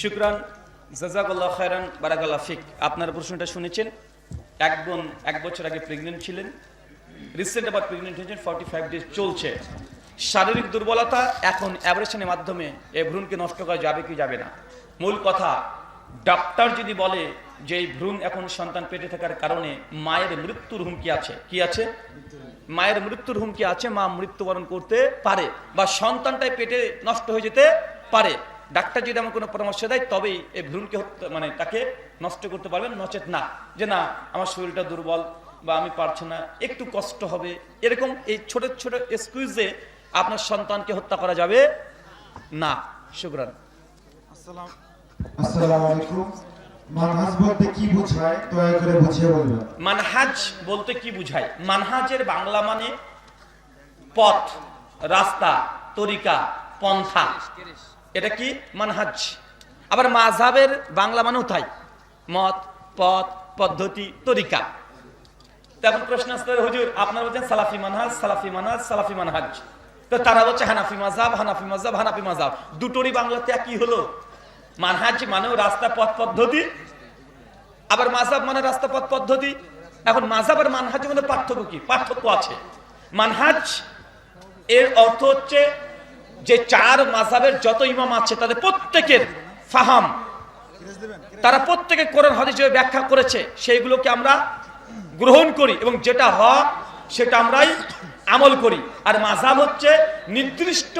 শুক্রান জাজাকাল্লাহ খায়রান বারাকাল্লাহ ফিক আপনার প্রশ্নটা শুনেছেন? এক বোন এক বছর আগে প্রেগনেন্ট ছিলেন। রিসেন্ট আবার প্রেগনেন্ট হয়েছেন ফর্টি ফাইভ ডেজ চলছে। শারীরিক দুর্বলতা এখন অ্যাবরেশনের মাধ্যমে এ ভ্রূণকে নষ্ট করা যাবে কি যাবে না? মূল কথা, ডাক্তার যদি বলে যে এই ভ্রূণ এখন সন্তান পেটে থাকার কারণে মায়ের মৃত্যুর হুমকি আছে, কি আছে? মায়ের মৃত্যুর হুমকি আছে, মা মৃত্যুবরণ করতে পারে বা সন্তানটাই পেটে নষ্ট হয়ে যেতে পারে। ডাক্তার যদি আমার কোনো পরামর্শ দেয়, তবেই এই ভ্রূণকে মানে তাকে নষ্ট করতে পারবেন, নচেত না। যে না, আমার শরীরটা দুর্বল বা আমি পারছি না, একটু কষ্ট হবে। এরকম এই ছোট ছোট এক্সকিউজে আপনার সন্তানকে হত্যা করা যাবে না। শুক্রান। আসসালামু আলাইকুম। মানহাজ বলতে কি বোঝায়? দয়া করে বুঝিয়ে বলবেন। মানহাজ বলতে কি বুঝায়? মানহাজের বাংলা মানে পথ, রাস্তা, তরিকা, পন্থা। এটা কি? মানহাজ। আবার মাঝাবের বাংলা মানেও তাই। মত, পথ, পদ্ধতি, তরিকা। তখন প্রশ্ন আসতে হুজুর, আপনারা বলছেন সালাফি মানহাজ সালাফি মানহাজ সালাফি মানহাজ। তো তারা বলছে হানাফি মাজাব হানাফি মাজাব হানাফি মাজাব দুটোরই বাংলাতে একই হলো। মানহাজ মানেও রাস্তা, পথ, পদ্ধতি আবার মাঝাব মানে রাস্তা পথ পদ্ধতি। এখন মাঝাব আর মানহাজের মধ্যে পার্থক্য কি? পার্থক্য আছে। মানহাজ, এর অর্থ হচ্ছে যে চার মাঝাবের যত ইমাম আছে, তাদের প্রত্যেকের ফাহাম। তারা প্রত্যেকে কোরআন, হাদিস যে ব্যাখ্যা করেছে। সেইগুলোকে আমরা গ্রহণ করি এবং যেটা হক সেটা আমরাই আমল করি। আর মাঝাব হচ্ছে, নির্দিষ্ট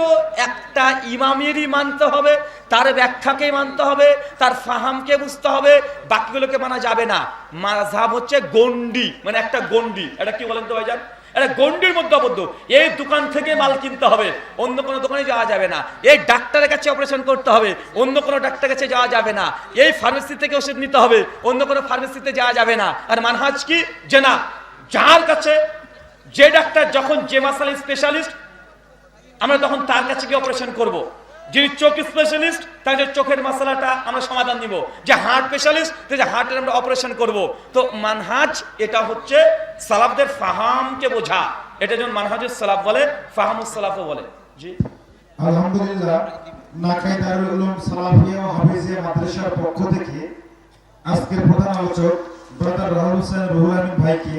একটা ইমামেরই মানতে হবে, তার ব্যাখ্যাকে মানতে হবে, তার ফাহামকে বুঝতে হবে, বাকিগুলোকে মানা যাবে না। মাঝাব হচ্ছে গন্ডি মানে একটা গন্ডি এটা কি বলেন তো ভাইজান? এটা গন্ডির মধ্যে আবদ্ধ এই দোকান থেকে মাল কিনতে হবে, অন্য কোনো দোকানে যাওয়া যাবে না। এই ডাক্তারের কাছে অপারেশন করতে হবে, অন্য কোনো ডাক্তারের কাছে যাওয়া যাবে না। এই ফার্মেসি থেকে ওষুধ নিতে হবে, অন্য কোনো ফার্মেসিতে যাওয়া যাবে না। আর মানহাজ কি? যে না, যার কাছে যে ডাক্তার যখন যে মাসাল স্পেশালিস্ট আমরা তখন তার কাছে গিয়ে অপারেশন করব। যিনি চোখ স্পেশালিস্ট তাদের চোখের মশলাটা আমরা সমাধান দিব। যে হার্ট স্পেশালিস্ট যে হার্টের আমরা অপারেশন করব। তো মানহাজ, এটা হচ্ছে সালাফদের ফাহামকে বোঝা। এটা যেমন মানহাজুস সালাফ বলে, ফাহামুস সালাফও বলে। জি। আলহামদুলিল্লাহ, নাকাই দারুল উলুম সালাফিয়া ও হাফিজিয়া মাদ্রাসার পক্ষ থেকে আজকের প্রধান আলোচক ব্রাদার রাহুল হোসেন রুহুল ভাইকে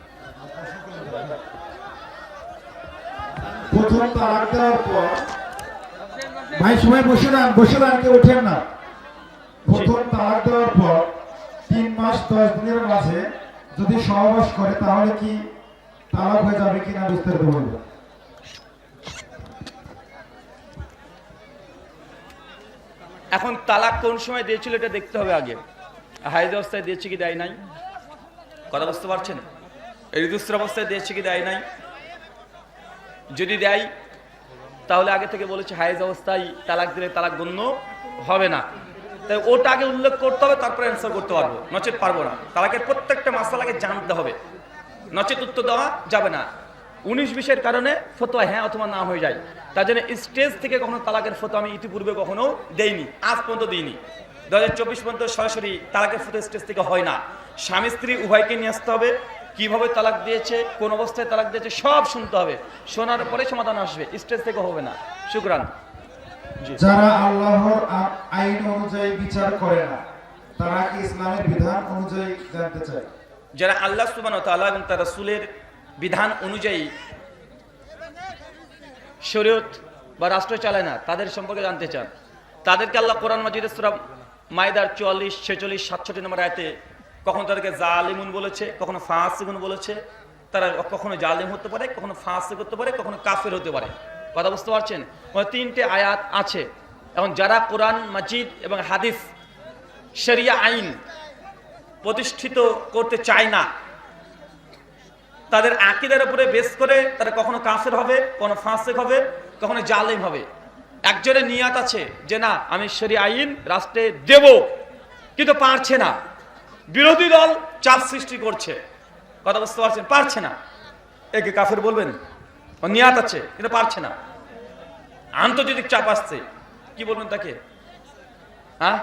প্রথম তালাক দেওয়ার পর, ভাই, সবাই বসে বসে কেউ ওঠেন না। প্রথম তালাক দেওয়ার পর, তিন মাস, দশ দিনের মাঝে যদি সহবাস করে, তাহলে কি তালাক হয়ে যাবে কিনা বিস্তারিত বলব? এখন তালাক কোন সময় দিয়েছিল এটা দেখতে হবে আগে। হাইজ অবস্থায় দিয়েছে কি দেয় নাই? কথা বুঝতে পারছেন? ঋতুস্র অবস্থায় দিয়েছে কি দেয় নাই? যদি দেয়, তাহলে আগে থেকে বলেছে হায়েজ অবস্থায় তালাক দিলে তালাক গণ্য হবে না। তাই ওটা আগে উল্লেখ করতে হবে, তারপরে অ্যান্সার করতে পারব। নচেত পারব না। তালাকের প্রত্যেকটা মাসালাকে জানতে হবে। নচেত উত্তর দেওয়া যাবে না। উনিশ বিশের কারণে ফতোয়া হ্যাঁ অথবা না হয়ে যায়। তার জন্য স্টেজ থেকে কখনো তালাকের ফতো আমি ইতিপূর্বে কখনো দেইনি, আজ পর্যন্ত দিইনি। দু হাজার চব্বিশ পর্যন্ত সরাসরি তালাকের ফটো স্টেজ থেকে হয় না। স্বামী স্ত্রী উভয়কে নিয়ে আসতে হবে। কীভাবে তালাক দিয়েছে কোন অবস্থায় তালাক দিয়েছে সব শুনতে হবে। শোনার পরে সমাধান আসবে স্টেজ থেকে হবে না। শুক্রান। যারা আল্লাহর আইন অনুযায়ী বিচার করে না তারা কি ইসলামের বিধান অনুযায়ী জানতে চায়? যারা আল্লাহ সুবান তাআলা এবং তার রাসূলের বিধান অনুযায়ী শরীয়ত বা রাষ্ট্র চালায় না তাদের সম্পর্কে জানতে চান। তাদেরকে আল্লাহ কোরআন মাজিদ সুরা মায়দার চুয়াল্লিশ ছেচল্লিশ সাতষট্টি নম্বর আয়তে কখনো তাদেরকে জালিমুন বলেছে, কখনো ফাঁসিগুন বলেছে, তারা কখনো জালিম হতে পারে, কখনো ফাঁসি করতে পারে, কখনো কাফের হতে পারে। কথা বুঝতে পারছেন? মানে তিনটে আয়াত আছে। এখন যারা কোরআন, মাজিদ এবং হাদিস, শরিয়া আইন প্রতিষ্ঠিত করতে চায় না, তাদের আকিদের উপরে বেস করে তারা কখনো কাফের হবে, কখনো ফাঁসেক হবে, কখনো জালেম হবে। একজনের নিয়াত আছে যে, না, আমি ঈশ্বরী আইন রাষ্ট্রে দেব। কিন্তু পারছে না। বিরোধী দল চাপ সৃষ্টি করছে। কথা বুঝতে পারছেন? পারছে না। একে কাফের বলবেন? নিয়াত আছে, কিন্তু পারছে না। আন্তর্জাতিক চাপ আসছে। কি বলবেন তাকে? হ্যাঁ?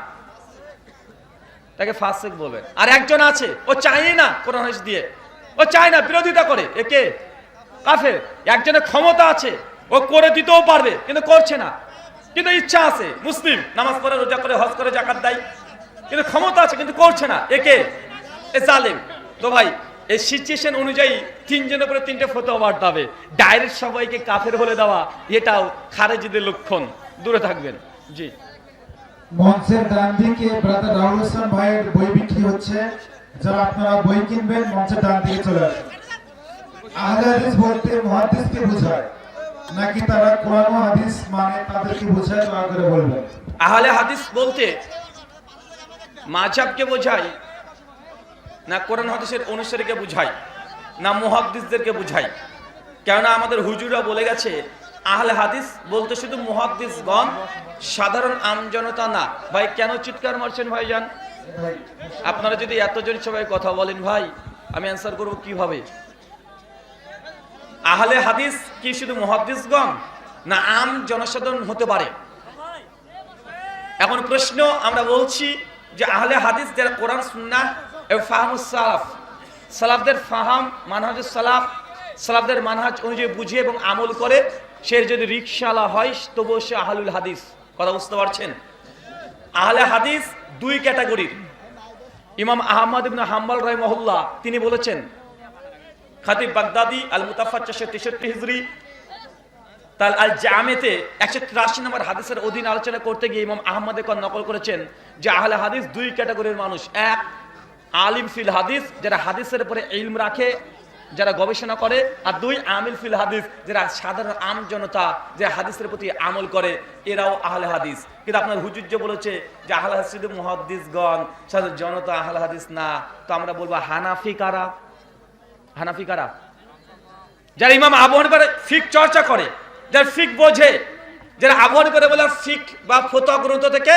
তাকে ফাসেক বলবেন। আর একজন আছে, ও চাই না কোরআন হাদিস দিয়ে। ও চায় না, বিরোধিতা করে। একে কাফের। একজনের ক্ষমতা আছে, ও করে দিতেও পারবে, কিন্তু করছে না। কিন্তু ইচ্ছা আছে, মুসলিম, নামাজ পড়ে, রোজা করে, হজ করে জাকাত দেয়। কিন্তু ক্ষমতা আছে কিন্তু করছে না। একে এ জালেম। তো ভাই এই সিচুয়েশন অনুযায়ী তিনজনের উপরে তিনটে ফতোয়া বাড়তে হবে ডাইরেক্ট সবাইকে কাফের বলে দেওয়া এটাও খারেজিদের লক্ষণ। দূরে থাকবেন। জি। মঞ্চের ডান দিকে ব্রাদার রাহুল হাসান ভাইয়ের বই বিক্রি হচ্ছে। যারা আপনারা বই কিনবেন মঞ্চের ডান দিকে চলে আসুন। আহলে হাদিস বলতে মুহাদ্দিসকে বোঝায়। নাকি তারা কোরআন হাদিস মানে তাদেরকে বোঝায় দয়া করে বলবেন। আহলে হাদিস বলতে মাঝাবকে বোঝায়, না কোরআন হাদিসের অনুসারীকে বুঝায়, না মুহাদ্দিসদেরকে বুঝায়। কেননা আমাদের হুজুরা বলে গেছে, আহলে হাদিস বলতে শুধু মুহাদ্দিসগণ, সাধারণ আমজনতা না। ভাই, কেন চিৎকার মারছেন ভাইজান? আপনারা যদি এতজন সবাই কথা বলেন, ভাই, আমি অ্যান্সার করব কীভাবে? আহলে হাদিস কি শুধু মুহাদ্দিসগণ, না আম জনসাধারণ হতে পারে? এখন প্রশ্ন আমরা বলছি যে আহলে হাদিস যারা কোরআন, সুন্নাহ এবং সালাফ, সালাফদের ফাহাম মানহাজ সালাফ, সালাফদের মানহাজ অনুযায়ী বুঝে এবং আমল করে, সে যদি রিক্সাওয়ালা হয়, তবুও সে আহলুল হাদিস। কথা বুঝতে পারছেন? আহলে হাদিস দুই ক্যাটাগরির। ইমাম আহমদ ইবনে হাম্বাল রাহিমাহুল্লাহ, তিনি বলেছেন, খাতিব বাগদাদি আল মুতাফা চারশো তেষট্টি হিজরি তার আল জামেতে একশো তিরাশি নম্বর হাদিসের অধীন আলোচনা করতে গিয়ে ইমাম আহমদে কর নকল করেছেন যে আহলে হাদিস দুই ক্যাটাগরির মানুষ। এক, আলিম ফিল হাদিস, যারা হাদিসের উপরে ইলম রাখে, যারা গবেষণা করে, আর দুই, আমিল ফিল হাদিস, যারা সাধারণ আম জনতা যে হাদিসের প্রতি আমল করে, এরাও আহলে হাদিস। কিন্তু আপনার হুজুর যে বলেছে যে আহলে শুধু মুহাদ্দিসগণ, সাধারণ জনতা আহলে হাদিস না, তো আমরা বলব হানাফি কারা? হানাফি কারা? যারা ইমাম আবু হানিফার ফিক চর্চা করে যারা ফিক বোঝে, যারা আবু করে বলে ফিক বা ফতোয়া গ্রন্থ থেকে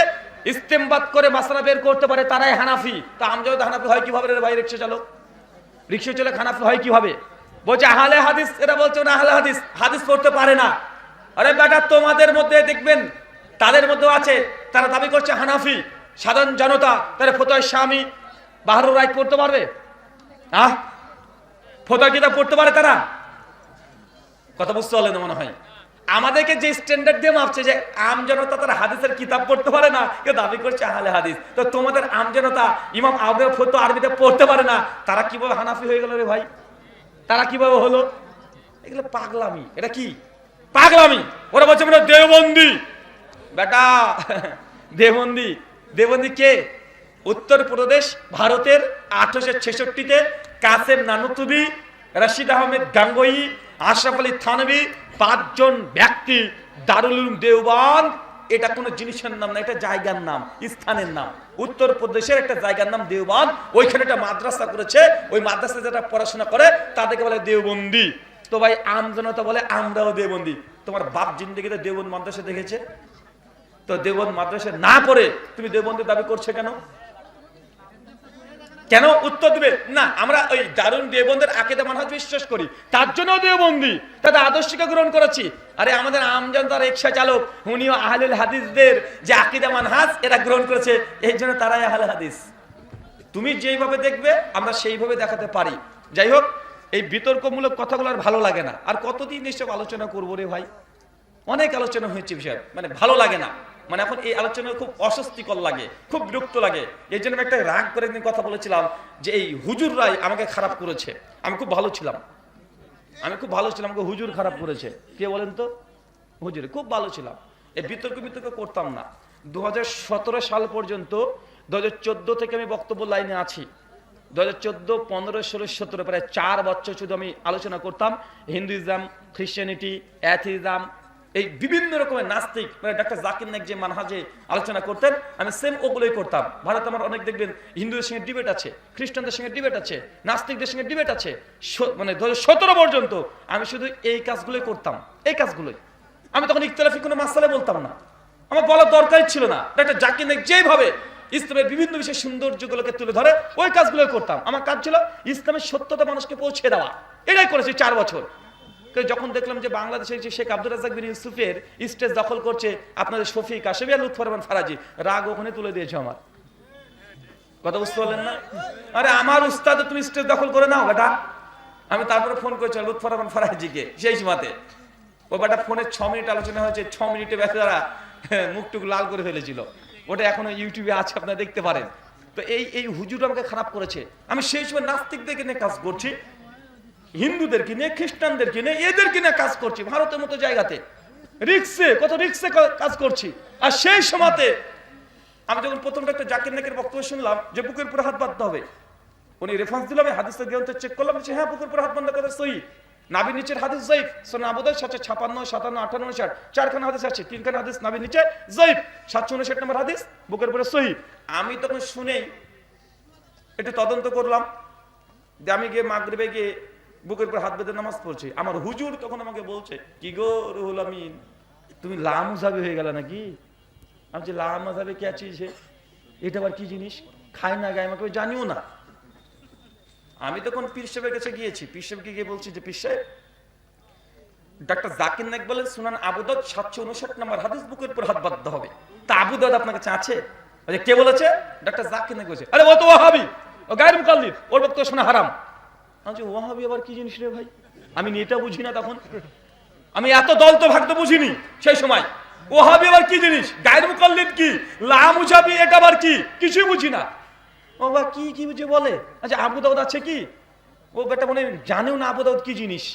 ইস্তেমবাদ করে মাসলা বের করতে পারে, তারাই হানাফি। তা আমজাদ হানাফি হয় কীভাবে রে ভাই রিক্সা চালক? রিক্সা চালক হানাফি হয় কীভাবে? বলছে, আহলে হাদিস এটা বলছে, না, আহলে হাদিস হাদিস পড়তে পারে না। আরে বেটা, তোমাদের মধ্যে দেখবেন, তাদের মধ্যে আছে, তারা দাবি করছে হানাফি, সাধারণ জনতা, তারা ফতোয়া স্বামী, বাহারুর রায় পড়তে পারবে? আহ? ফতোয়া কিতাব পড়তে পারে তারা? কথা বুঝতে পারলেন মনে হয়। আমাদেরকে যে স্ট্যান্ডার্ড দিয়ে মাপছে যে আম জনতা তারা হাদিসের কিতাব পড়তে পারে না, কেউ দাবি করছে আহলে হাদিস। তো তোমাদের আম জনতা ইমাম আবু ফতো আরবিতে পড়তে পারে না, তারা কীভাবে হানাফি হয়ে গেল রে ভাই? তারা কীভাবে হলো? এগুলো পাগলামি। এটা কি? পাগলামি। ওরা বলছে মানে দেওবন্দি। বেটা দেবন্দি দেবন্দি কে? উত্তরপ্রদেশ, ভারতের আঠারোশো ছেষট্টিতে কাসেম নানুতুবি, রশিদ আহমেদ গাঙ্গোই আশরাফ আলী থানবি পাঁচজন ব্যক্তি দারুল দেওবান এটা কোনো জিনিসের নাম না, এটা জায়গার নাম, স্থানের নাম। উত্তরপ্রদেশের একটা জায়গার নাম দেওবান ওইখানে একটা মাদ্রাসা করেছে, ওই মাদ্রাসা যারা পড়াশোনা করে, তাদেরকে বলে দেওবন্দি। তো ভাই, আমজনতা বলে আমরাও দেওবন্দি। তোমার বাপ জিন্দগিতে দেওবন্দ মাদ্রাসা দেখেছে? তো দেওবন্দ মাদ্রাসা না করে তুমি দেওবন্দের দাবি করছে কেন? কেন উত্তর দিবে? না, আমরা ওই দারুণ দেবন্দের আকেদা মানহাজ বিশ্বাস করি। তার জন্য দেবন্দি তাদের আদর্শকে গ্রহণ করেছি। আরে আমাদের আমজনতা রিক্সা চালক, উনিও আহলুল হাদিসদের যে আকিদা মানহাজ এরা গ্রহণ করেছে। এই জন্য তারাই আহলে হাদিস। তুমি যেইভাবে দেখবে, আমরা সেইভাবে দেখাতে পারি। যাই হোক, এই বিতর্কমূলক কথাগুলো আর ভালো লাগে না। আর কতদিন এসব আলোচনা করব রে ভাই? অনেক আলোচনা হয়েছে বিষয় মানে ভালো লাগে না। মানে এখন এই আলোচনা খুব অস্বস্তিকর লাগে, খুব বিরক্ত লাগে। এই জন্য আমি একটা রাগ করে একদিন কথা বলেছিলাম যে এই হুজুর রায় আমাকে খারাপ করেছে। আমি খুব ভালো ছিলাম। আমি খুব ভালো ছিলাম, আমাকে হুজুর খারাপ করেছে। কে বলেন তো? হুজুর, খুব ভালো ছিলাম। এই বিতর্ক বিতর্ক করতাম না। দু হাজার সতেরো সাল পর্যন্ত দু হাজার চোদ্দ থেকে আমি বক্তব্য লাইনে আছি। দু হাজার চোদ্দ, পনেরো, ষোলো, সতেরো, প্রায় চার বছর শুধু আমি আলোচনা করতাম। হিন্দুইজম, খ্রিস্টানিটি, অ্যাথিজম এই বিভিন্ন রকমের নাস্তিক মানে ডাক্তার জাকির নাইক যে মানহাজে আলোচনা করতেন, আমি সেম ওগুলোই করতাম। ভারত আমার অনেক দেখবেন, হিন্দুদের সঙ্গে ডিবেট আছে, খ্রিস্টানদের সঙ্গে ডিবেট আছে, নাস্তিকদের সঙ্গে ডিবেট আছে মানে সতেরো পর্যন্ত আমি শুধু এই কাজগুলোই করতাম, এই কাজগুলোই। আমি তখন ইখতলাফি কোনো মাসালে বলতাম না। আমার বলার দরকারই ছিল না। ডাক্তার জাকির নাইক যেভাবে ইসলামের বিভিন্ন বিষয় সৌন্দর্যগুলোকে তুলে ধরে, ওই কাজগুলো করতাম। আমার কাজ ছিল ইসলামের সত্যতা মানুষকে পৌঁছে দেওয়া। এটাই করেছি চার বছর। যখন দেখলাম যে বাংলাদেশের যে শেখ আব্দুল রাজাক বিন ইউসুফের স্টেজ দখল করছে আপনাদের শফি কাশেমিয়া লুৎফর রহমান ফারাজি, রাগ ওখানে তুলে দিয়েছে আমার। কথা বুঝতে পারলেন না? আরে আমার উস্তাদ তুমি স্টেজ দখল করে নাও, বেটা। আমি তারপরে ফোন করেছিলাম লুৎফর রহমান ফারাজিকে, সেই সময়তে ও বেটা, ফোনে ছ মিনিট আলোচনা হয়েছে, ছ মিনিটে বেচারা মুখটুক লাল করে ফেলেছিল। ওটা এখনও ইউটিউবে আছে, আপনারা দেখতে পারেন। তো এই এই হুজুর আমাকে খারাপ করেছে। আমি সেই সময় নাস্তিকদেরকে নিয়ে কাজ করছি হিন্দুদেরকে নিয়ে, খ্রিস্টানদেরকে নিয়ে, এদেরকে নিয়ে কাজ করছি, ভারতের মতো জায়গাতে। রিক্সে, কত রিক্সে কাজ করছি। আর সেই সময়তে আমি যখন প্রথম একটা জাকির নাকের বক্তব্য শুনলাম যে বুকের উপরে হাত বাঁধতে হবে, উনি রেফারেন্স দিলাম হাদিসের চেক করলাম যে হ্যাঁ বুকের উপরে হাত বাঁধা কথা সহি। নাবির নিচের হাদিস জয়ীফ, সোনা আবুদাই সাতশো ছাপান্ন, সাতান্ন, আটান্ন, উনষাট। চারখানা হাদিস আছে, তিনখানা হাদিস নাবির নিচে জয়ীফ, সাতশো উনষাট নম্বর হাদিস, বুকের উপরে সহি। আমি তখন শুনেই একটু তদন্ত করলাম যে আমি গিয়ে মাগরিবে গিয়ে বুকের উপর হাত বেঁধে নামাজ পড়ছি। আমার হুজুর তখন আমাকে বলছে, কি গো রুহুল আমিন? তুমি লামুজাবি হয়ে গেল নাকি? আমি যে লামুজাবে কে আছি সে এটা আবার কি জিনিস? খাই না, গায়ে আমাকে জানিও না। আমি তখন পীর সাহেবের কাছে গিয়েছি। পীর সাহেবকে গিয়ে বলছি যে, পীর সাহেব, ডাক্তার জাকির নাইক বলেন, সুনান আবুদাদ সাতশো উনষাট নম্বর হাদিস বুকের উপর হাত বাঁধতে হবে। তা আবুদাদ আপনার কাছে আছে? কে বলেছে? ডাক্তার জাকির নাইক বলেছে, আরে, ও তো ওয়াহাবি, ও গায়ের মুকাল্লিদ, ওর বক্তব্য শোনা হারাম। বলছি, ওয়াহাবি আবার কি জিনিস রে ভাই? আমি এটা বুঝি না তখন। আমি এত দল তো ভাগ তো বুঝিনি সেই সময়। ওহাবি আবার কি জিনিস? গায়ের মুকাল্লিদ কি? লাম লামুজাবি এটা আবার কি? কিছুই বুঝি না। ও বা কি কি বুঝে বলে? আচ্ছা আবু দাউদ আছে কি? ও বেটা মনে জানেও না আবু দাউদ কি জিনিস।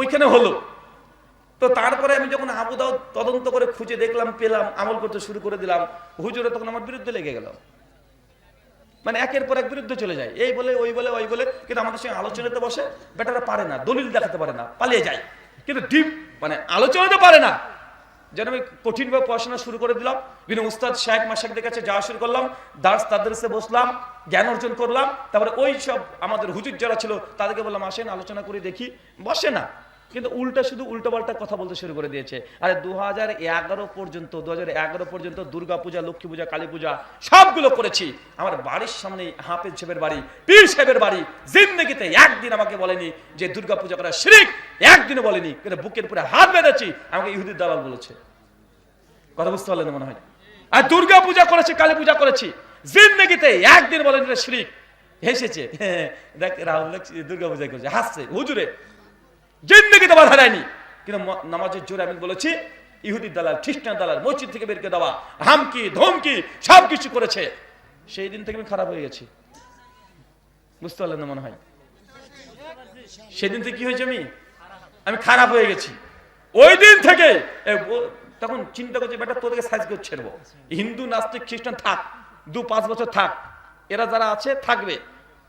ওইখানে হলো। তো তারপরে আমি যখন আবু দাউদ তদন্ত করে খুঁজে দেখলাম পেলাম আমল করতে শুরু করে দিলাম হুজুরে তখন আমার বিরুদ্ধে লেগে গেল। মানে একের পর এক বিরুদ্ধে চলে যায়। এই বলে, ওই বলে ওই বলে, কিন্তু আমাদের সঙ্গে আলোচনাতে বসে বেটারা পারে না, দলিল দেখাতে পারে না, পালিয়ে যায়। কিন্তু ডিপ মানে আলোচনাতে পারে না। যেন আমি কঠিনভাবে পড়াশোনা শুরু করে দিলাম বিভিন্ন উস্তাদ শাহেক মাসাকদের কাছে যাওয়া শুরু করলাম, দার্স তাদের বসলাম, জ্ঞান অর্জন করলাম, তারপরে ওই সব আমাদের হুজুর যারা ছিল, তাদেরকে বললাম, আসেন আলোচনা করে দেখি। বসে না। কিন্তু উল্টা শুধু উল্টো পাল্টা কথা বলতে শুরু করে দিয়েছে। আরে দু হাজার এগারো পর্যন্ত দু হাজার এগারো পর্যন্ত দুর্গা পূজা, লক্ষ্মী পূজা, কালী পূজা, সবগুলো করেছি। আমার বাড়ির সামনে হাফেজ সাহেবের বাড়ি, পীর সাহেবের বাড়ি, জিন্দগিতে একদিন আমাকে বলেনি যে দুর্গা পূজা করা শিরিক, একদিনও বলেনি। কিন্তু বুকের উপরে হাত বেঁধেছি, আমাকে ইহুদির দালাল বলেছে। কথা বুঝতে পারলেন মনে হয়? আর দুর্গা পূজা করেছি, কালী পূজা করেছি, জিন্দগিতে একদিন বলেন শিরিক। হেসেছে দেখ, রাহুল দুর্গা পূজা করেছে, হাসছে, হুজুরে। জিন্দগিতে বাধা দেয়নি। কিন্তু নামাজের জোরে আমি বলেছি ইহুদির দালাল, খ্রিস্টান দালাল, মসজিদ থেকে বের করে দেওয়া, হামকি, ধমকি সব কিছু করেছে। সেই দিন থেকে আমি খারাপ হয়ে গেছি। বুঝতে পারলেন না মনে হয়? সেদিন থেকে কি হয়েছে আমি? আমি খারাপ হয়ে গেছি। ওই দিন থেকে তখন চিন্তা করছি, বেটা, তোদেরকে সাইজ করে হিন্দু, নাস্তিক, খ্রিস্টান থাক দু পাঁচ বছর থাক। এরা যারা আছে, থাকবে।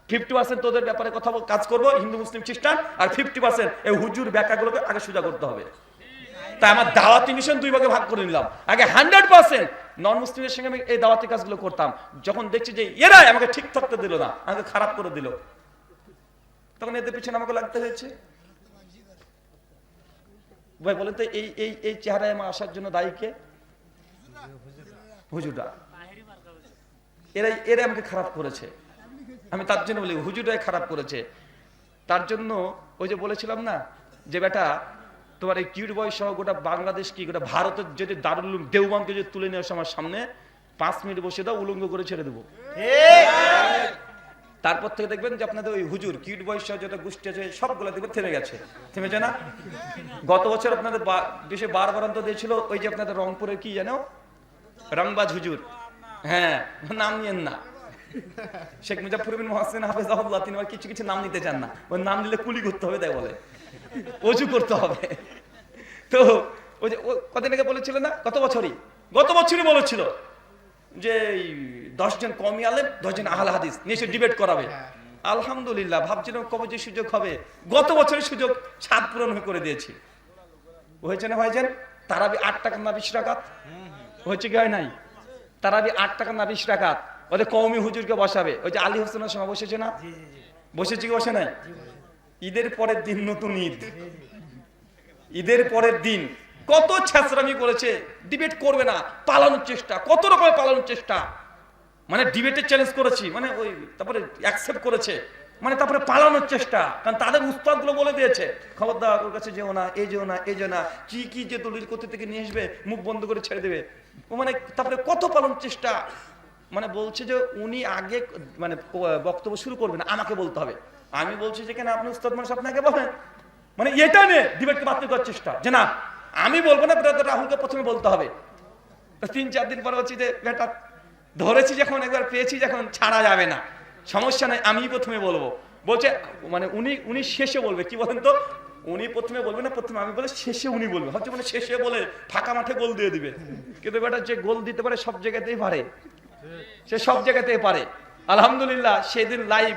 ফিফটি পার্সেন্ট তোদের ব্যাপারে কথা কাজ করব, হিন্দু, মুসলিম, খ্রিস্টান, আর ফিফটি পার্সেন্ট এই হুজুর ব্যাখ্যাগুলোকে আগে সোজা করতে হবে। তাই আমার দাওয়াতি মিশন দুই ভাগে ভাগ করে নিলাম। আগে হান্ড্রেড পার্সেন্ট নন মুসলিমের সঙ্গে আমি এই দাওয়াতি কাজগুলো করতাম। যখন দেখছি যে এরাই আমাকে ঠিক থাকতে দিল না, আমাকে খারাপ করে দিল। তখন এদের পিছনে আমাকে লাগতে হয়েছে। ভাই, বলেন তো, এই এই এই চেহারায় আমার আসার জন্য দায়ী কে? হুজুরা এরাই এরা আমাকে খারাপ করেছে। আমি তার জন্য বলি হুজুরাই খারাপ করেছে। তার জন্য ওই যে বলেছিলাম না যে বেটা তোমার এই কিউট বয়স সহ গোটা বাংলাদেশ কি গোটা ভারতের যদি দারুল দেওবানকে যদি তুলে নিয়ে আসো আমার সামনে পাঁচ মিনিট বসে দাও উলঙ্গ করে ছেড়ে দেবো। তারপর থেকে দেখবেন যে আপনাদের ওই হুজুর কিউট বয়স সহ যত গোষ্ঠী আছে সবগুলো দেখবেন থেমে গেছে। থেমেছে না? গত বছর আপনাদের দেশে বার বারান্ত দিয়েছিল ওই যে আপনাদের রংপুরের কি জানো রংবাজ হুজুর। হ্যাঁ নাম নিয়েন না। শেখ মুজাফর বিন মহাসিন হাফেজ আহমদুল্লাহ তিনি আবার কিছু কিছু নাম নিতে চান না। ওই নাম নিলে কুলি করতে হবে তাই বলে। অজু করতে হবে। তো ওই যে কদিন আগে বলেছিল না? গত বছরই। গত বছরই বলেছিল যে দশজন কমি আলেম দশজন আহল হাদিস নিয়ে এসে ডিবেট করাবে। আলহামদুলিল্লাহ ভাবছিলাম কবে যে সুযোগ হবে। গত বছরের সুযোগ সাত পূরণ হয়ে করে দিয়েছি। হয়েছে না ভাইজান? তারাবি আট টাকা না বিশ টাকাত হয়েছে কি হয় নাই? তারাবি আট টাকা না বিশ টাকাত ওদের কৌমি হুজুরকে বসাবে। ওই যে আলী হোসেনের সময় বসেছে না? বসেছে কি বসে নাই? ঈদের পরের দিন নতুন ঈদ। ঈদের পরের দিন কত ছ্যাঁচড়ামি করেছে ডিবেট করবে না পালানোর চেষ্টা কত রকমের পালানোর চেষ্টা। মানে ডিবেটের চ্যালেঞ্জ করেছি মানে ওই তারপরে অ্যাকসেপ্ট করেছে মানে তারপরে পালানোর চেষ্টা কারণ তাদের উস্তাদগুলো বলে দিয়েছে খবরদার ওর কাছে যেও না এ যেও না এ যেও না কি কি যে দলিল করতে থেকে নিয়ে আসবে মুখ বন্ধ করে ছেড়ে দেবে। ও মানে তারপরে কত পালন চেষ্টা মানে বলছে যে উনি আগে মানে বক্তব্য শুরু করবেন, আমাকে বলতে হবে। আমি বলছি যে, কেন আপনি উস্তাদ মানুষ আপনাকে বলেন? মানে এটা নিয়ে ডিবেটকে বাতিল করার চেষ্টা। যে না, আমি বলব না ব্রাদার রাহুলকে প্রথমে বলতে হবে। তিন, চার দিন পর হচ্ছে যে, বেটা, ধরেছি যখন, একবার পেয়েছি যখন, ছাড়া যাবে না। সমস্যা নাই আমি প্রথমে বলব। বলছে মানে উনি উনি শেষে বলবে, কি বলেন তো? উনি প্রথমে বলবে না, প্রথমে আমি বলে শেষে উনি বলবে। হচ্ছে মানে শেষে বলে ফাঁকা মাঠে গোল দিয়ে দিবে। কিন্তু বেটা, যে গোল দিতে পারে, সব জায়গাতেই পারে। সে সব জায়গাতেই পারে। আলহামদুলিল্লাহ সেদিন লাইভ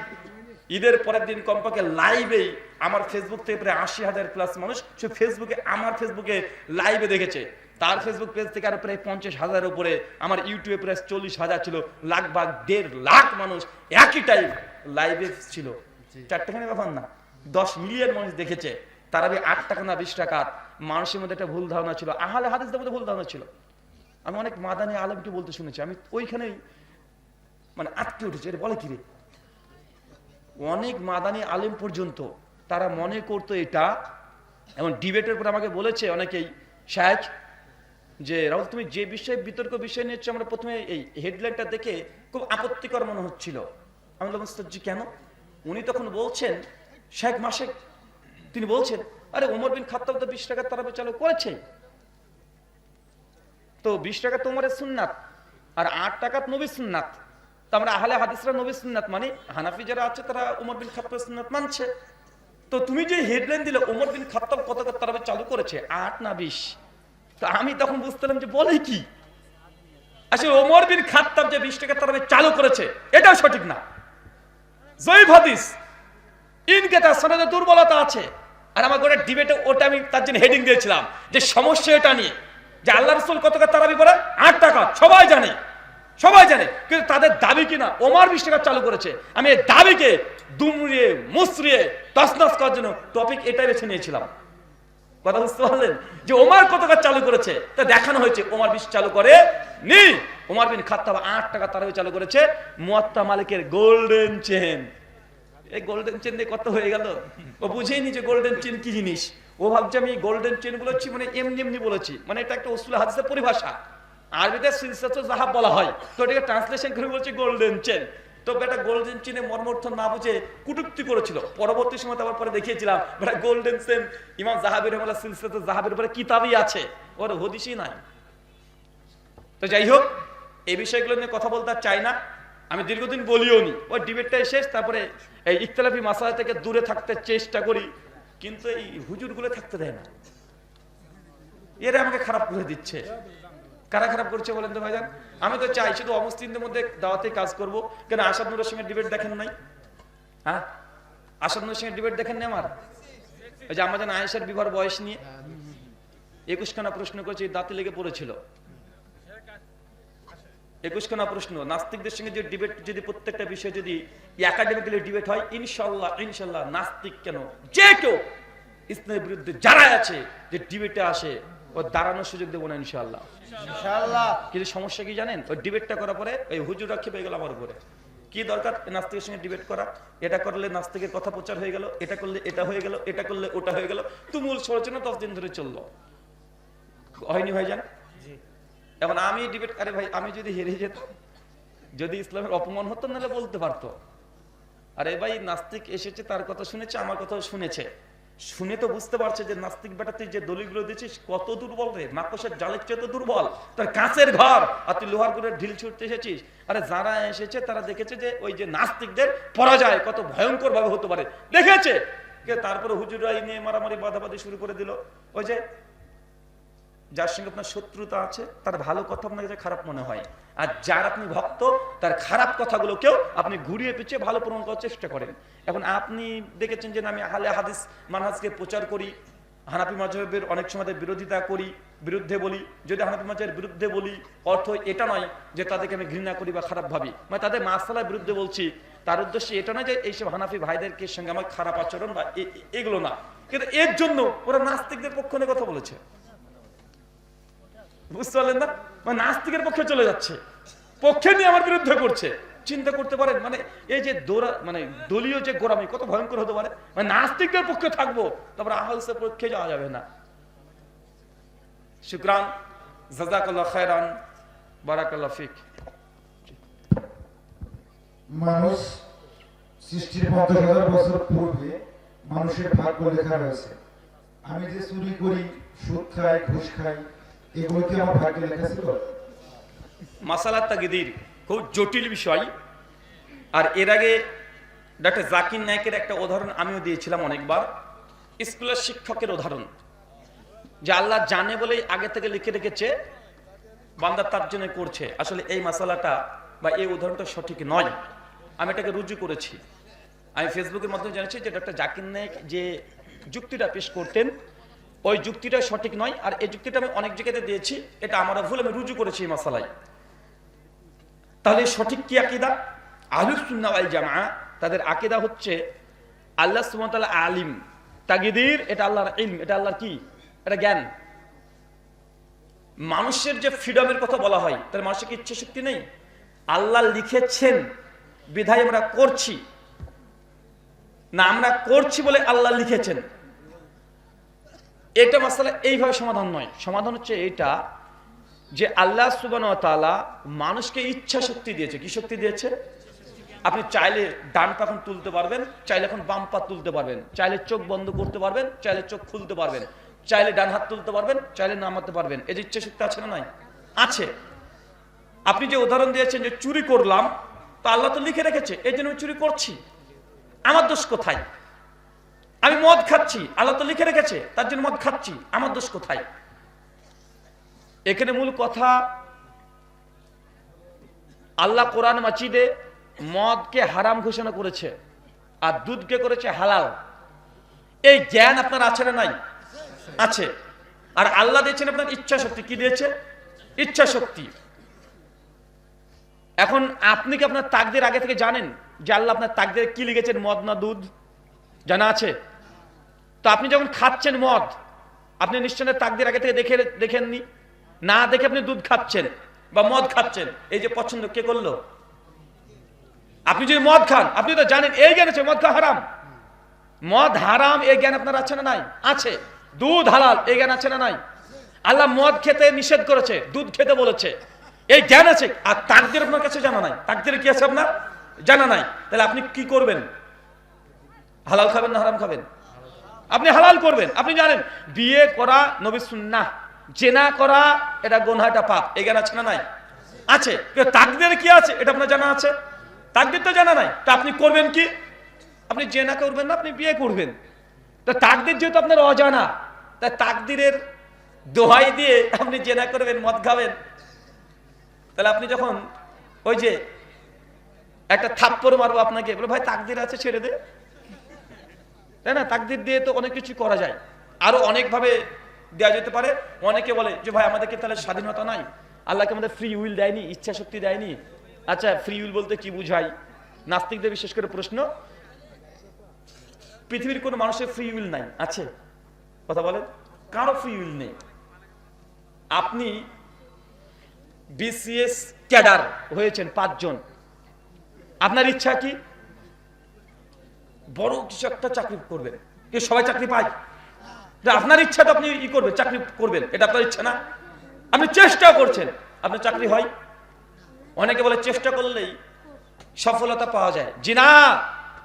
ঈদের পরের দিন কমপক্ষে লাইভেই আমার ফেসবুক থেকে প্রায় আশি হাজার প্লাস মানুষ সে ফেসবুকে আমার ফেসবুকে লাইভে দেখেছে। তার ফেসবুক পেজ থেকে আরও প্রায় পঞ্চাশ হাজারের উপরে আমার ইউটিউবে প্রায় চল্লিশ হাজার ছিল লাখ ভাগ দেড় লাখ মানুষ একই টাইম লাইভে ছিল। চারটেখানি ব্যাপার না দশ মিলিয়ন মানুষ দেখেছে। তার আট টাকা না বিশ টাকা মানুষের মধ্যে একটা ভুল ধারণা ছিল। আহলে হাদিসদের মধ্যে ভুল ধারণা ছিল। আমি অনেক মাদানি আলমকে বলতে শুনেছি। আমি ওইখানেই মানে আটকে উঠেছে। এটা বলে কি রে? অনেক মাদানি আলেম পর্যন্ত তারা মনে করতো এটা। এবং ডিবেটের পর আমাকে বলেছে অনেকেই। শায়েখ, যে রাহুল, তুমি যে বিষয়ে বিতর্ক বিষয় নিয়েছো আমরা প্রথমে এই হেডলাইনটা দেখে খুব আপত্তিকর মনে হচ্ছিল। আমি বললাম জি, কেন? উনি তখন বলছেন শেখ মাসেক, তিনি বলছেন, আরে, ওমর বিন খাত্তাব তো বিশ টাকার তারাবে চালু করেছে। তো বিশ টাকা তোমার সুন্নাত, আর আট টাকা নবী সুন্নাত। তো আমরা আহলে হাদিসরা নবী সুন্নাত মানে হানাফি যারা আছে তারা উমর বিন খাত্তাব সুন্নাত মানছে। তো তুমি যে হেডলাইন দিলে উমর বিন খাত্তাব কত তারাবে চালু করেছে? আট না বিশ? তো আমি তখন বুঝতেলাম যে বলে কি? আসলে ওমর বিন খাত্তাব যে বিশ টাকা তারাবে চালু করেছে, এটাও সঠিক না। জয়ীফ হাদিস ইনকে তার সনদে দুর্বলতা আছে। আর আমার গোটা ডিবেটে ওটা আমি তার জন্য হেডিং দিয়েছিলাম, যে সমস্যা এটা নিয়ে। যে আল্লাহ রসুল কত তারাবি করে আট টাকা। সবাই জানে। সবাই জানে। কিন্তু তাদের দাবি কিনা ওমার বিশ টাকা চালু করেছে। আমি এই দাবিকে দুমড়িয়ে মুসরিয়ে তসনস করার জন্য টপিক এটাই বেছে নিয়েছিলাম। কথা বুঝতে পারলেন? যে ওমার কত টাকা চালু করেছে? তা দেখানো হয়েছে। ওমার বিশ চালু করে নি। ওমার বিন খাত্তাব আট টাকা তারাবি চালু করেছে। মুয়াত্তা মালিকের গোল্ডেন চেন এই গোল্ডেন চেন দিয়ে কত হয়ে গেল? ও বুঝেইনি যে গোল্ডেন চেন কি জিনিস। ও ভাবছে আমি গোল্ডেন চেন বলেছি মানে এমনি এমনি বলেছি। মানে এটা একটা উসুল হাদিসের পরিভাষা। আরবিতে সিলসাত জাহাব বলা হয়, তো এটাকে ট্রান্সলেশন করে বলছে গোল্ডেন চেন তো বেটা গোল্ডেন চেনে মর্মর্থ না বুঝে কুটুক্তি করেছিল। পরবর্তী সময় তারপর পরে দেখিয়েছিলাম, বেটা গোল্ডেন চেন ইমাম জাহাবের রহমাল্লাহ সিলসাত জাহাবের উপরে কিতাবই আছে। ওর হদিসই নাই। তো যাই হোক, এই বিষয়গুলো নিয়ে কথা বলতে চাই না। আমি দীর্ঘদিন বলিও নি। ওই ডিবেটটা শেষ, তারপরে এই ইখতলাফি মাসালা থেকে দূরে থাকতে চেষ্টা করি। কিন্তু এই হুজুরগুলো থাকতে দেয় না। এরা আমাকে খারাপ করে দিচ্ছে। কারা খারাপ করছে বলেন তো ভাইজান? আমি তো চাই শুধু অমুসলিমদের মধ্যে দাওয়াতে কাজ করব। কেন আসাদ নুরের সঙ্গে ডিবেট দেখেন নাই? হ্যাঁ? আসাদ নুরের সঙ্গে ডিবেট দেখেন না আমার? ওই যে আমাদের আয়েশার বিবাহ বয়স নিয়ে একুশখানা প্রশ্ন করেছে দাঁতে লেগে পড়েছিল। একুশখানা প্রশ্ন নাস্তিকদের সঙ্গে যে ডিবেট যদি প্রত্যেকটা বিষয় যদি একাডেমিক্যালি ডিবেট হয় ইনশাল্লাহ ইনশাল্লাহ নাস্তিক কেন? যে কেউ ইসলামের বিরুদ্ধে যারা আছে যে ডিবেটে আসে ও দাঁড়ানোর সুযোগ দেবো না ইনশাল্লাহ কিন্তু সমস্যা কি জানেন? ওই ডিবেটটা করার পরে ওই হুজুর রাখি পেয়ে গেল আমার উপরে। কি দরকার? নাস্তিকের সঙ্গে ডিবেট করা। এটা করলে নাস্তিকের কথা প্রচার হয়ে গেল এটা করলে এটা হয়ে গেল এটা করলে ওটা হয়ে গেল। তুমুল সরচনা দশ দিন ধরে চলল। হয়নি ভাইজান? এখন আমি ডিবেট আরে ভাই, আমি যদি হেরে যেতাম, যদি ইসলামের অপমান হতো, নাহলে বলতে পারতো। আরে ভাই, নাস্তিক এসেছে, তার কথা শুনেছে, আমার কথাও শুনেছে। শুনে তো বুঝতে পারছে যে নাস্তিক বেটা, তুই যে দলিলগুলো দিচ্ছিস কত দুর্বল রে। মাকসের জালের চেয়ে তো দুর্বল। তার কাঁচের ঘর, আর তুই লোহার করে ঢিল ছুটতে এসেছিস। আরে যারা এসেছে, তারা দেখেছে যে ওই যে নাস্তিকদের পরাজয় কত ভয়ঙ্কর ভাবে হতে পারে। দেখেছে? তারপরে হুজুরা নিয়ে মারামারি, বাধাবাধি শুরু করে দিল। ওই যে যার সঙ্গে আপনার শত্রুতা আছে, তার ভালো কথা আপনার কাছে খারাপ মনে হয়। আর যার আপনি ভক্ত, তার খারাপ কথাগুলোকেও আপনি ঘুরিয়ে পিছিয়ে ভালো প্রমাণ করার চেষ্টা করেন। এখন আপনি দেখেছেন যে আমি আহলে হাদিস মানহাজকে প্রচার করি, হানাফি মাঝহের অনেক সময় বিরোধিতা করি, বিরুদ্ধে বলি। যদি হানাফি মাঝহের বিরুদ্ধে বলি, অর্থ এটা নয় যে তাদেরকে আমি ঘৃণা করি বা খারাপ ভাবি। মানে তাদের মাসালার বিরুদ্ধে বলছি, তার উদ্দেশ্য এটা নয় যে এইসব হানাফি ভাইদেরকে সঙ্গে আমার খারাপ আচরণ বা এগুলো না। কিন্তু এর জন্য ওরা নাস্তিকদের পক্ষ নিয়ে কথা বলেছে। বুঝতে পারলেন না? মানে নাস্তিকের পক্ষে চলে যাচ্ছে। পক্ষে নিয়ে আমার বিরুদ্ধে করছে। চিন্তা করতে পারেন মানে এই যে দোরা মানে দলীয় যে গোড়ামি, কত ভয়ঙ্কর হতে পারে। মানে নাস্তিকদের পক্ষে থাকব, তারপর আহলসের পক্ষে যাওয়া যাবে না। শুক্রান। জাজাকাল্লাহ খায়রান। বারাকাল্লাহ ফিক। মানুষ সৃষ্টির পঞ্চাশ হাজার বছর পূর্বে মানুষের ভাগ্য লেখা রয়েছে। আমি যে চুরি করি, সুদ খাই, ঘুষ খাই এগুলো কি আমার ভাগ্যে লেখা ছিল? তাগিদির খুব জটিল বিষয়। আর এর আগে ডক্টর জাকির নায়কের একটা উদাহরণ আমিও দিয়েছিলাম অনেকবার। স্কুলের শিক্ষকের উদাহরণ। যে আল্লাহ জানে বলেই আগে থেকে লিখে রেখেছে, বান্দা তার জন্য করছে। আসলে এই মাসালাটা বা এই উদাহরণটা সঠিক নয়। আমি এটাকে রুজু করেছি। আমি ফেসবুকের মাধ্যমে জানিয়েছি যে ডক্টর জাকির নায়ক যে যুক্তিটা পেশ করতেন ওই যুক্তিটা সঠিক নয়, আর এই যুক্তিটা আমি অনেক জায়গাতে দিয়েছি, এটা আমারও ভুল আমি রুজু করেছি এই মাসালায়। তাহলে সঠিক কি আকিদা? আহলুস সুন্নাহ ওয়াল জামা তাদের আকিদা হচ্ছে আল্লাহ তাআলা আলিম, তাগিদির, এটা আল্লাহর ইলম, এটা আল্লাহর কি? এটা জ্ঞান। মানুষের যে ফ্রিডমের কথা বলা হয় তাহলে মানুষের কি ইচ্ছে শক্তি নেই। আল্লাহ লিখেছেন, বিধায় আমরা করছি। না, আমরা করছি বলে আল্লাহ লিখেছেন। এটা মাসালা এইভাবে সমাধান নয়। সমাধান হচ্ছে এটা যে আল্লাহ সুবান তালা মানুষকে ইচ্ছা শক্তি দিয়েছে। কি শক্তি দিয়েছে? আপনি চাইলে ডান পা এখন তুলতে পারবেন, চাইলে এখন বাম পা তুলতে পারবেন, চাইলে চোখ বন্ধ করতে পারবেন, চাইলে চোখ খুলতে পারবেন, চাইলে ডান হাত তুলতে পারবেন, চাইলে নামাতে পারবেন। এই যে ইচ্ছা শক্তি আছে না নাই? আছে। আপনি যে উদাহরণ দিয়েছেন যে চুরি করলাম, তা আল্লাহ তো লিখে রেখেছে এই জন্য আমি চুরি করছি। আমার দোষ কোথায়? আমি মদ খাচ্ছি, আল্লাহ তো লিখে রেখেছে, তার জন্য মদ খাচ্ছি, আমার দোষ কোথায়? এখানে মূল কথা, আল্লাহ কোরআন মাচিদে মদকে হারাম ঘোষণা করেছে, আর দুধকে করেছে হালাল। এই জ্ঞান আপনার আছে না নাই? আছে। আর আল্লাহ দিয়েছেন আপনার ইচ্ছা শক্তি কি দিয়েছে? ইচ্ছা শক্তি এখন আপনি কি আপনার তাকদের আগে থেকে জানেন যে আল্লাহ আপনার তাকদের কি লিখেছেন, মদ না দুধ? জানা আছে? তো আপনি যখন খাচ্ছেন মদ, আপনি নিশ্চয় তাকদের আগে থেকে দেখে দেখেননি? না দেখে আপনি দুধ খাচ্ছেন বা মদ খাচ্ছেন। এই যে পছন্দ কে করল? আপনি যদি মদ খান, আপনি তো জানেন এই জ্ঞান আছে, মদ খাওয়া হারাম। মদ হারাম, এই জ্ঞান আপনার আছে না নাই? আছে। দুধ হালাল, এই জ্ঞান আছে না নাই? আল্লাহ মদ খেতে নিষেধ করেছে, দুধ খেতে বলেছে। এই জ্ঞান আছে। আর তাকদের আপনার কাছে জানা নাই। তাকদের কি আছে আপনার? জানা নাই। তাহলে আপনি কি করবেন? হালাল খাবেন না হারাম খাবেন? আপনি হালাল করবেন, আপনি জানেন, বিয়ে করা নবী সুন্নাহ, জেনা করা, এটা গোনহাটা পাপ, এই জ্ঞান আছে না নাই? আছে তাকদের কি আছে? এটা আপনার জানা আছে? তাকদের তো জানা নাই, তা আপনি করবেন কি? আপনি জেনা করবেন না, আপনি বিয়ে করবেন। তা তাকদের যেহেতু আপনার অজানা তাই তাকদিরের দোহাই দিয়ে আপনি জেনা করবেন, মদ খাবেন। তাহলে আপনি যখন ওই যে একটা থাপ্পড় মারবো আপনাকে, বলে, ভাই, তাকদির আছে, ছেড়ে দে। তাই না? তাকদির দিয়ে তো অনেক কিছু করা যায়। আরও অনেকভাবে দেওয়া যেতে পারে। অনেকে বলে যে, ভাই, আমাদেরকে তাহলে স্বাধীনতা নাই। আল্লাহকে আমাদের ফ্রি উইল দেয়নি ইচ্ছা শক্তি দেয়নি। আচ্ছা ফ্রি উইল বলতে কি বুঝাই? নাস্তিকদের বিশেষ করে প্রশ্ন, পৃথিবীর কোনো মানুষের ফ্রি উইল নাই। আছে? কথা বলেন। কারও ফ্রি উইল নেই। আপনি বিসিএস ক্যাডার হয়েছেন পাঁচজন। আপনার ইচ্ছা কি? বড় কিছু একটা চাকরি করবেন। কি সবাই চাকরি পায়? আপনার ইচ্ছা তো আপনি ই করবেন, চাকরি করবেন। এটা আপনার ইচ্ছা না? আপনি চেষ্টা করছেন। আপনার চাকরি হয়? অনেকে বলে চেষ্টা করলেই সফলতা পাওয়া যায়। জি না!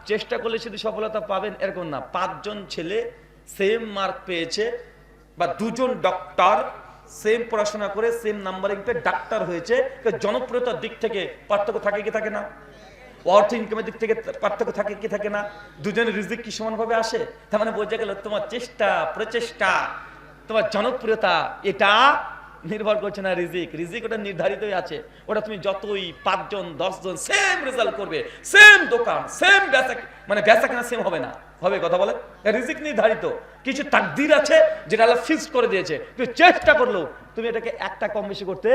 চেষ্টা করলে শুধু সফলতা পাবেন এরকম না। পাঁচজন ছেলে সেম মার্ক পেয়েছে বা দুজন ডক্টর সেম পড়াশোনা করে সেম নাম্বারিং ডাক্তার হয়েছে। জনপ্রিয়তার দিক থেকে পার্থক্য থাকে কি থাকে না? অর্থ ইনকামের দিক থেকে পার্থক্য থাকে কি থাকে না? দুজনের রিজিক কি সমানভাবে আসে? তার মানে বোঝা গেল তোমার চেষ্টা, প্রচেষ্টা, তোমার জনপ্রিয়তা, এটা নির্ভর করছে না রিজিক। রিজিক ওটা নির্ধারিতই আছে। ওটা তুমি যতই পাঁচজন, দশজন সেম রেজাল্ট করবে সেম দোকান সেম বেচা মানে বেচা কেনা সেম হবে না। হবে কথা বলে? রিজিক নির্ধারিত। কিছু তাকদির আছে যেটা আল্লাহ ফিক্স করে দিয়েছে। তুই চেষ্টা করলেও তুমি এটাকে একটা কম বেশি করতে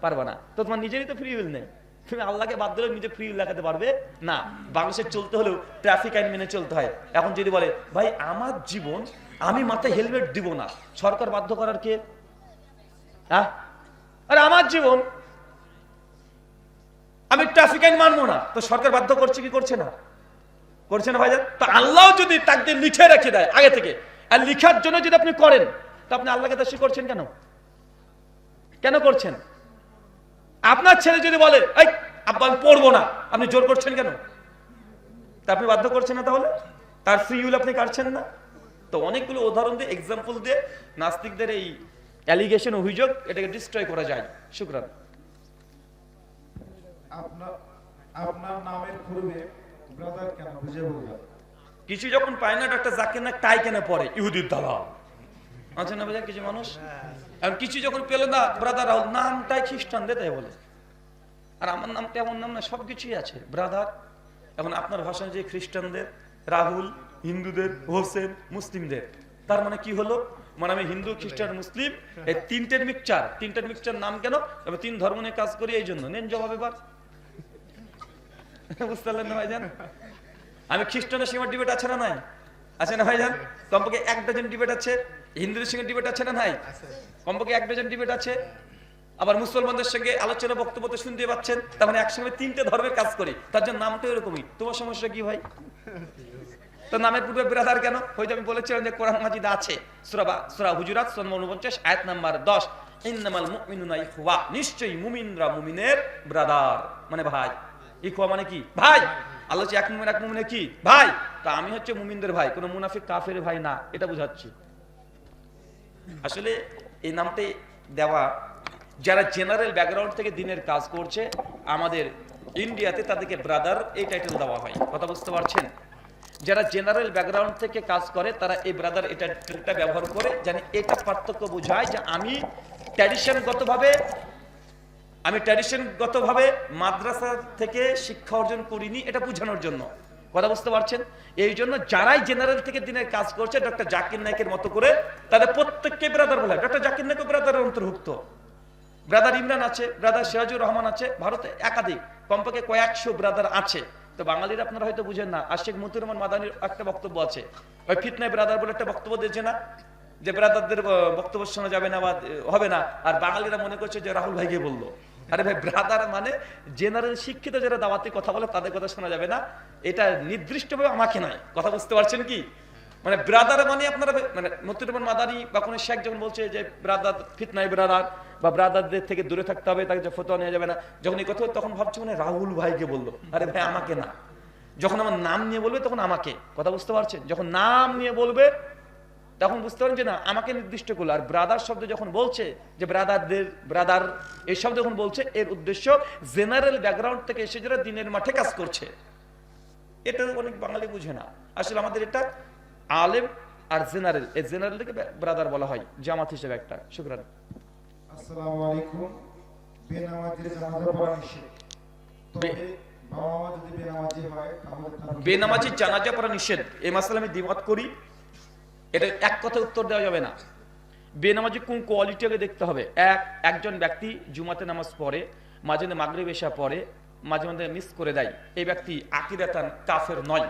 পারবে না। তো তোমার নিজেরই তো ফ্রি উইল নেই। তুমি আল্লাহকে বাদ দিলেও নিজে ফ্রি লাগাতে পারবে? না, বাংলাদেশে চলতে হলেও ট্রাফিক আইন মেনে চলতে হয়। এখন যদি বলে, ভাই, আমার জীবন আমি মাথায় হেলমেট দিব না, সরকার বাধ্য করার কে? হ্যাঁ? আরে, আমার জীবন আমি ট্রাফিক আইন মানবো না। তো সরকার বাধ্য করছে কি করছে না? করছে না, ভাইজান? তো আল্লাহ যদি তাকে লিখে রেখে দেয়, আগে থেকে, আর লিখার জন্য যদি আপনি করেন, তো আপনি আল্লাহকে দোষী করছেন কেন? কেন করছেন? আপনার ছেলে যদি বলে এই আব্বা আমি পড়ব না। আপনি জোর করছেন কেন? তা আপনি বাধ্য করছেন না তাহলে? তার ফ্রি উইল আপনি কাটছেন না? তো অনেকগুলো উদাহরণ দিয়ে এক্সাম্পল দিয়ে নাস্তিকদের এই অ্যালিগেশন অভিযোগ এটাকে ডিস্ট্রয় করা যায়। শুক্রান। আপনার আপনার নামের পূর্বে ব্রাদার কেন বুঝে বলবেন কিছু যখন পায় না ডাক্তার জাকির না টাই কেন পড়ে ইহুদির দালাল। আছে না ভাইয়া কিছু মানুষ? আর কিছু যখন পেল না ব্রাদার রাহুল নামটাই খ্রিস্টানদের তাই বলে। আর আমার নামটা এমন নাম না সব কিছুই আছে। ব্রাদার এখন আপনার ভাষায় যে খ্রিস্টানদের, রাহুল, হিন্দুদের, হোসেন, মুসলিমদের, তার মানে কি হলো? মানে আমি হিন্দু, খ্রিস্টান, মুসলিম, এই তিনটের মিক্সচার তিনটের মিক্সচার নাম কেন? আমি তিন ধর্ম নিয়ে কাজ করি, এই জন্য। নেন জবাব এবার। বুঝতে পারলেন না ভাইজান? আমি খ্রিস্টানের সীমার ডিবেট আছে না নাই? আছে না ভাইজান? কমপক্ষে এক ডজন ডিবেট আছে। হিন্দুদের সঙ্গে ডিবেট আছে না নাই? কমপক্ষে এক ডজন ডিবেট আছে। আবার মুসলমানদের সঙ্গে আলোচনা বক্তব্য শুনতে পাচ্ছেন, তার মানে একসঙ্গে তিনটে ধর্মের কাজ করি। তার জন্য নামটা এরকমই। তোমার সমস্যা কি ভাই? তো নামের পূর্বে ব্রাদার কেন? হয়তো আমি বলেছিলাম যে কোরআন মাজিদ আছে। সুরাবা সুরা হুজুরাত সন্ম উনপঞ্চাশ, আয়াত নাম্বার দশ। ইন্নামাল নিশ্চয়ই মুমিনরা মুমিনের ব্রাদার মানে ভাই। মানে কি? ভাই! হচ্ছে এক মুমিন, এক মুমিনের কি? ভাই! তা আমি হচ্ছে মুমিনদের ভাই। কোনো মুনাফিক কাফের ভাই না। এটা বুঝাচ্ছি। আসলে এই নামটি দেওয়া যারা জেনারেল ব্যাকগ্রাউন্ড থেকে দিনের কাজ করছে, আমাদের ইন্ডিয়াতে তাদেরকে ব্রাদার এই টাইটেল দেওয়া হয়। কথা বুঝতে পারছেন? যারা জেনারেল ব্যাকগ্রাউন্ড থেকে কাজ করে, তারা এই ব্রাদার এটা টাইটেলটা ব্যবহার করে জানি এটা পার্থক্য বোঝায় যে আমি ট্র্যাডিশনগতভাবে আমি ট্র্যাডিশনগতভাবে মাদ্রাসা থেকে শিক্ষা অর্জন করিনি এটা বোঝানোর জন্য। কথা বুঝতে পারছেন? এই জন্য যারাই জেনারেল থেকে দিনের কাজ করছে ডক্টর জাকির নায়কের মতো করে তাদের প্রত্যেককে ব্রাদার বলে। ডক্টর জাকির নায়ক ব্রাদারের অন্তর্ভুক্ত। ব্রাদার ইমরান আছে ব্রাদার সিরাজুর রহমান আছে, ভারতে একাধিক। কমপক্ষে কয়েকশো ব্রাদার আছে। তো বাঙালিরা আপনারা হয়তো বুঝেন না আর শেখ মতিউর রহমান মাদানির একটা বক্তব্য আছে। ওই ফিতনায় ব্রাদার বলে একটা বক্তব্য দিয়েছে না? যে ব্রাদারদের বক্তব্য শোনা যাবে না বা হবে না। আর বাঙালিরা মনে করছে যে রাহুল ভাইকে বলল। আরে ভাই ব্রাদার মানে জেনারেল শিক্ষিত যারা দাওয়াতি কথা বলে, তাদের কথা শোনা যাবে না। এটা নির্দিষ্টভাবে আমাকে নয়। কথা বুঝতে পারছেন কি? মানে ব্রাদার মানে আপনারা মানে মতিউর রহমান মাদানি বা কোনো শেখ যখন বলছে যে ব্রাদার ফিতনাই ব্রাদার বা ব্রাদারদের থেকে দূরে থাকতে হবে, তাকে ফতোয়া নেওয়া যাবে না, যখন এই কথা তখন ভাবছি মানে রাহুল ভাইকে বলল, আরে ভাই, আমাকে না। যখন আমার নাম নিয়ে বলবে, তখন আমাকে। কথা বুঝতে পারছেন? যখন নাম নিয়ে বলবে তখন বুঝতে পারেন যে না আমাকে নির্দিষ্ট করল। আর ব্রাদার শব্দ যখন বলছে যে ব্রাদারদের ব্রাদার এই শব্দ যখন বলছে এর উদ্দেশ্য জেনারেল ব্যাকগ্রাউন্ড থেকে এসে যারা দিনের মাঠে কাজ করছে এটা অনেক বাঙালি বুঝে না। আসলে আমাদের এটা আলেম আর জেনারেল এই জেনারেলকে ব্রাদার বলা হয় জামাত হিসেবে একটা। শুক্রান। আসসালামু আলাইকুম। বেনামাজির জানাজা পড়া নিষেধ। তবে বাবা মা যদি বেনামাজি হয় তাহলে বেনামাজি জানাজা পড়া নিষেধ। এই মাসালে আমি দ্বিমত করি। এটা এক কথা উত্তর দেওয়া যাবে না। বেনামাজি কোন কোয়ালিটি আগে দেখতে হবে? এক, একজন ব্যক্তি জুমাতে নামাজ পড়ে, মাঝে মাঝে মাগরে বেশা পড়ে, মাঝে মাঝে মিস করে দেয়। এই ব্যক্তি আকিরাতান কাফের নয়।